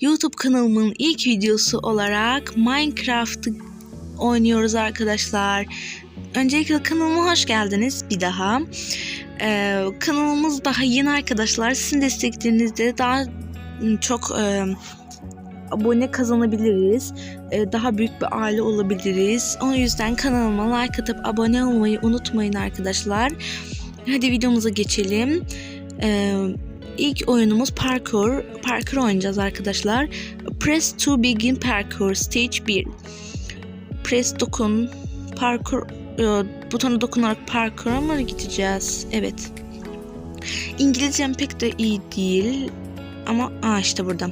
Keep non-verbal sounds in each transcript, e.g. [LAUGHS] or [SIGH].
YouTube kanalımın ilk videosu olarak Minecraft'ı oynuyoruz arkadaşlar. Öncelikle kanalıma hoş geldiniz bir daha. Ee, kanalımız daha yeni arkadaşlar. Sizin desteklerinizle daha çok e, abone kazanabiliriz. E, daha büyük bir aile olabiliriz. O yüzden kanalıma like atıp abone olmayı unutmayın arkadaşlar. Hadi videomuza geçelim. Ee, ilk oyunumuz parkour. Parkour oynayacağız arkadaşlar. Press to begin parkour stage 1. Press dokun. Parkour e, butona dokunarak parkour'a mı gideceğiz? Evet. İngilizcem pek de iyi değil. Ama aa işte burada.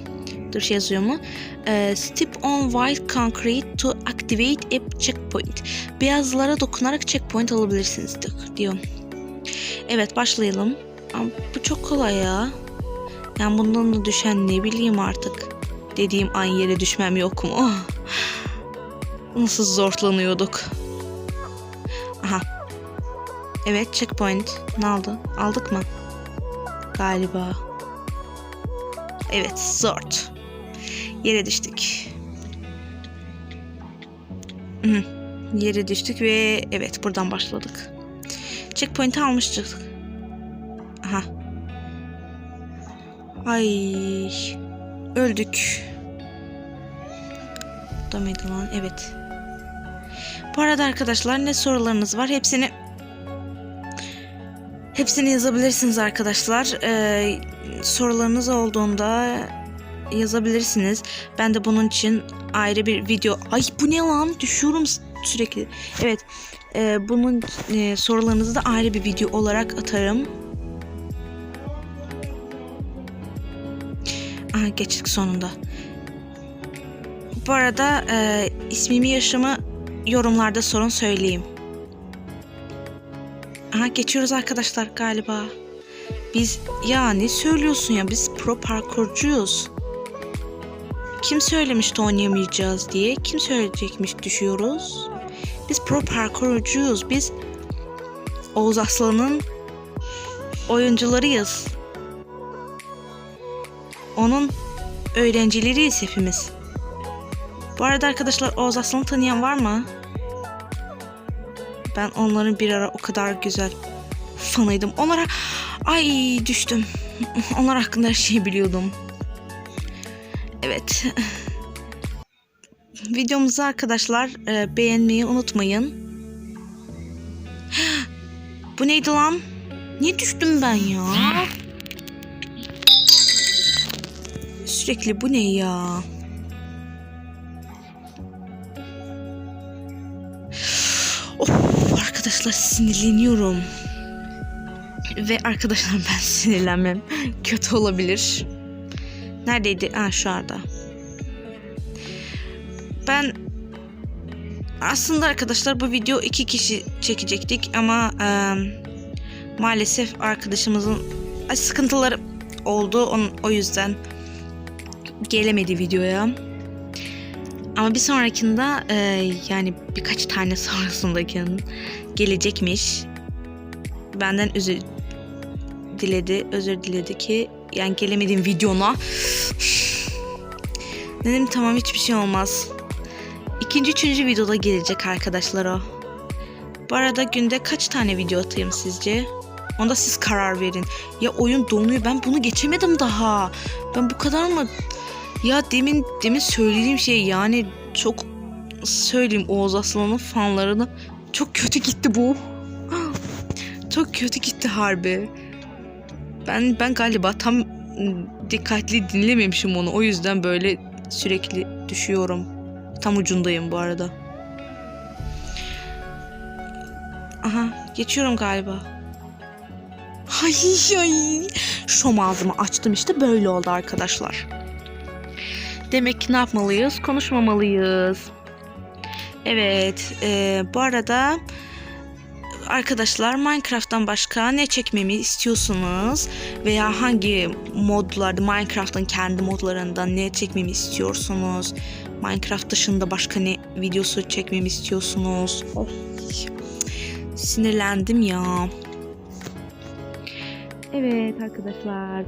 Dur şey yazıyor mu? Ee, step on white concrete to activate a checkpoint. Beyazlara dokunarak checkpoint alabilirsiniz diyor. Evet başlayalım. Ama bu çok kolay ya. Yani bundan da düşen ne bileyim artık. Dediğim an yere düşmem yok mu? Oh. Nasıl zorlanıyorduk. Aha. Evet checkpoint. Ne aldı? Aldık mı? Galiba. Evet zort. Yere düştük. Yere düştük ve evet buradan başladık. Checkpoint'i almıştık. Aha. Ay. Öldük. Da mıydı lan? Evet. Bu arada arkadaşlar ne sorularınız var? Hepsini hepsini yazabilirsiniz arkadaşlar. Ee, sorularınız olduğunda yazabilirsiniz. Ben de bunun için ayrı bir video... Ay bu ne lan? Düşüyorum sürekli. Evet. E, bunun e, sorularınızı da ayrı bir video olarak atarım. Geçtik sonunda. Bu arada e, ismimi yaşımı yorumlarda sorun söyleyeyim. Aha geçiyoruz arkadaşlar galiba. Biz ya ne söylüyorsun ya biz pro parkurcuyuz. Kim söylemişti oynayamayacağız diye? Kim söyleyecekmiş düşüyoruz? Biz pro parkurcuyuz. Biz Oğuz Aslan'ın oyuncularıyız. Onun öğrencileriyiz hepimiz. Bu arada arkadaşlar Oğuz Aslan'ı tanıyan var mı? Ben onların bir ara o kadar güzel fanıydım. Onlara ay düştüm. [LAUGHS] Onlar hakkında her şeyi biliyordum. Evet. [LAUGHS] Videomuzu arkadaşlar e, beğenmeyi unutmayın. [GASPS] Bu neydi lan? Niye düştüm ben ya? Sürekli bu ne ya? Of arkadaşlar sinirleniyorum. Ve arkadaşlar [LAUGHS] ben sinirlenmem. Kötü olabilir. Neredeydi? Ha şu anda. Ben aslında arkadaşlar bu video iki kişi çekecektik ama e, maalesef arkadaşımızın sıkıntıları oldu onun, o yüzden gelemedi videoya. Ama bir sonrakinde e, yani birkaç tane [LAUGHS] sonrasındaki gelecekmiş. Benden özür diledi, özür diledi ki yani gelemedim videona. [SIGHS] Dedim tamam hiçbir şey olmaz. İkinci, üçüncü videoda gelecek arkadaşlar o. Bu arada günde kaç tane video atayım sizce? Onda siz karar verin. Ya oyun donuyor. Ben bunu geçemedim daha. Ben bu kadar mı? Ya demin demin söylediğim şey yani çok söyleyeyim Oğuz Aslan'ın fanlarını çok kötü gitti bu. [GASPS] çok kötü gitti harbi. Ben ben galiba tam dikkatli dinlememişim onu. O yüzden böyle sürekli düşüyorum. Tam ucundayım bu arada. Aha geçiyorum galiba. Ay ay. Şom ağzımı açtım işte böyle oldu arkadaşlar. Demek ki ne yapmalıyız? Konuşmamalıyız. Evet. E, bu arada arkadaşlar Minecraft'tan başka ne çekmemi istiyorsunuz veya hangi modlarda Minecraft'ın kendi modlarından ne çekmemi istiyorsunuz? Minecraft dışında başka ne videosu çekmemi istiyorsunuz? Of. Sinirlendim ya. Evet arkadaşlar.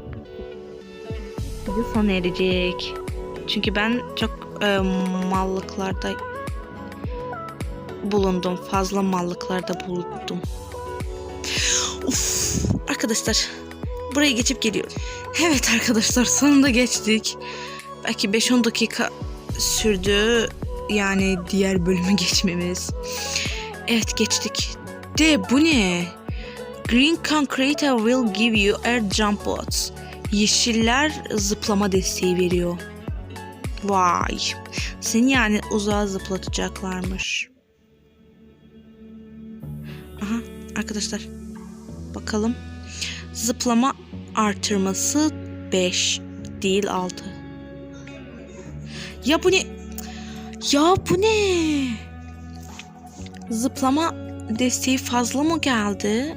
video sona erecek. Çünkü ben çok e, mallıklarda bulundum. Fazla mallıklarda bulundum. Uf, arkadaşlar buraya geçip geliyorum. Evet arkadaşlar sonunda geçtik. Belki 5-10 dakika sürdü. Yani diğer bölümü [LAUGHS] geçmemiz. Evet geçtik. De bu ne? Green Concrete will give you air jump bots. Yeşiller zıplama desteği veriyor. Vay. Seni yani uzağa zıplatacaklarmış. Aha arkadaşlar. Bakalım. Zıplama artırması 5 değil 6. Ya bu ne? Ya bu ne? Zıplama desteği fazla mı geldi?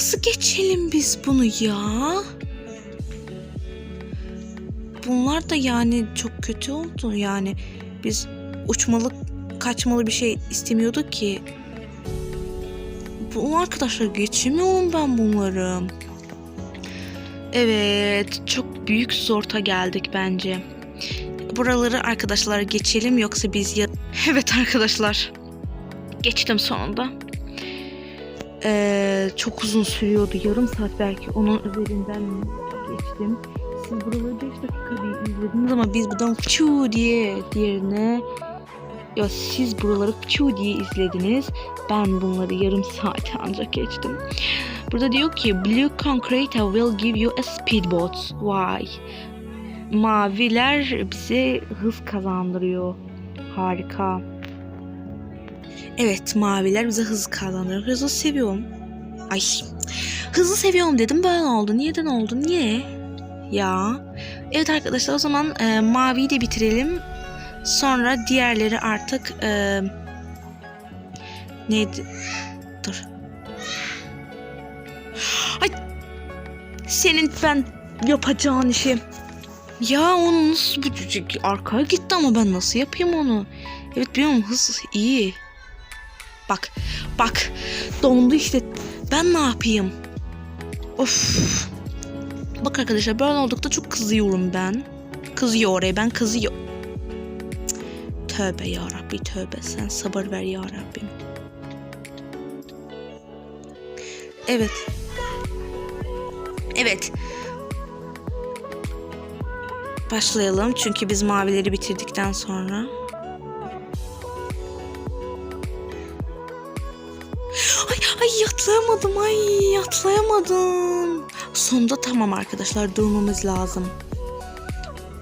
Nasıl geçelim biz bunu ya? Bunlar da yani çok kötü oldu yani. Biz uçmalı, kaçmalı bir şey istemiyorduk ki. Bu arkadaşlar geçemiyorum ben bunları. Evet, çok büyük zorta geldik bence. Buraları arkadaşlar geçelim yoksa biz ya... [LAUGHS] Evet arkadaşlar. Geçtim sonunda. Ee, çok uzun sürüyordu. Yarım saat belki onun üzerinden geçtim. Siz buraları 5 dakika diye izlediniz ama biz buradan çu diye diğerine ya siz buraları çu diye izlediniz. Ben bunları yarım saat ancak geçtim. Burada diyor ki Blue Concrete will give you a speedboat. Why? Maviler bize hız kazandırıyor. Harika. Evet maviler bize hız kazandırıyor. Hızı seviyorum. Ay hızı seviyorum dedim böyle oldu. Niyeden oldu? Niye? Ya. Evet arkadaşlar o zaman e, maviyi de bitirelim. Sonra diğerleri artık e, neydi? Dur. Ay senin ben yapacağın işi. Ya onu nasıl bir arkaya gitti ama ben nasıl yapayım onu? Evet biliyorum hız iyi. Bak bak dondu işte. Ben ne yapayım? Of. Bak arkadaşlar böyle oldukta çok kızıyorum ben. Kızıyor oraya ben kızıyor. Tövbe ya Rabbi tövbe sen sabır ver ya Rabbim. Evet. Evet. Başlayalım çünkü biz mavileri bitirdikten sonra. Ay ay atlayamadım ay atlayamadım. Sonunda tamam arkadaşlar durmamız lazım.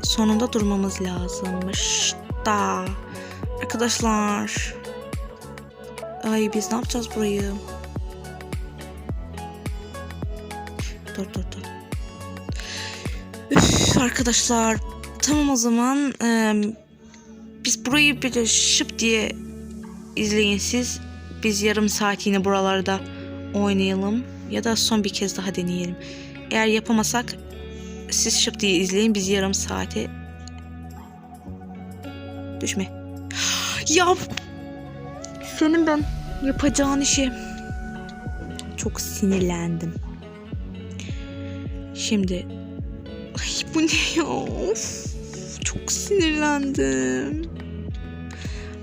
Sonunda durmamız lazımmış da. Arkadaşlar. Ay biz ne yapacağız burayı? Dur dur dur. Üf arkadaşlar. Tamam o zaman. Ee, biz burayı bir de şıp diye izleyin siz. Biz yarım saat yine buralarda oynayalım. Ya da son bir kez daha deneyelim. Eğer yapamasak siz şıp diye izleyin. Biz yarım saate Düşme. [GASPS] Ya senin ben yapacağın işi çok sinirlendim. Şimdi ay bu ne ya? Of, çok sinirlendim.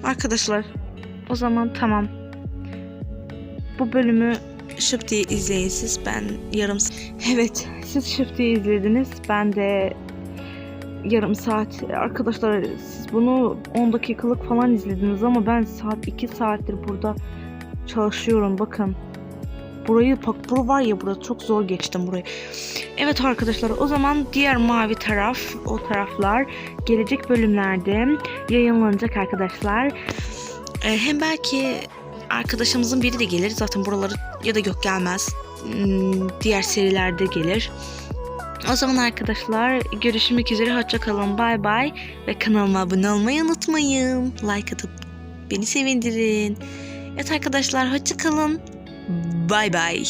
Arkadaşlar o zaman tamam. Bu bölümü şıp diye izleyin siz. Ben yarım Evet siz şıp diye izlediniz. Ben de yarım saat. Arkadaşlar siz bunu 10 dakikalık falan izlediniz ama ben saat 2 saattir burada çalışıyorum bakın. Burayı bak bu var ya burada çok zor geçtim burayı. Evet arkadaşlar o zaman diğer mavi taraf o taraflar gelecek bölümlerde yayınlanacak arkadaşlar. Ee, hem belki arkadaşımızın biri de gelir zaten buraları ya da yok gelmez. Hmm, Diğer serilerde gelir. O zaman arkadaşlar görüşmek üzere hoşça kalın bay bay ve kanalıma abone olmayı unutmayın. Like atıp beni sevindirin. Evet arkadaşlar hoşça kalın. Bay bay.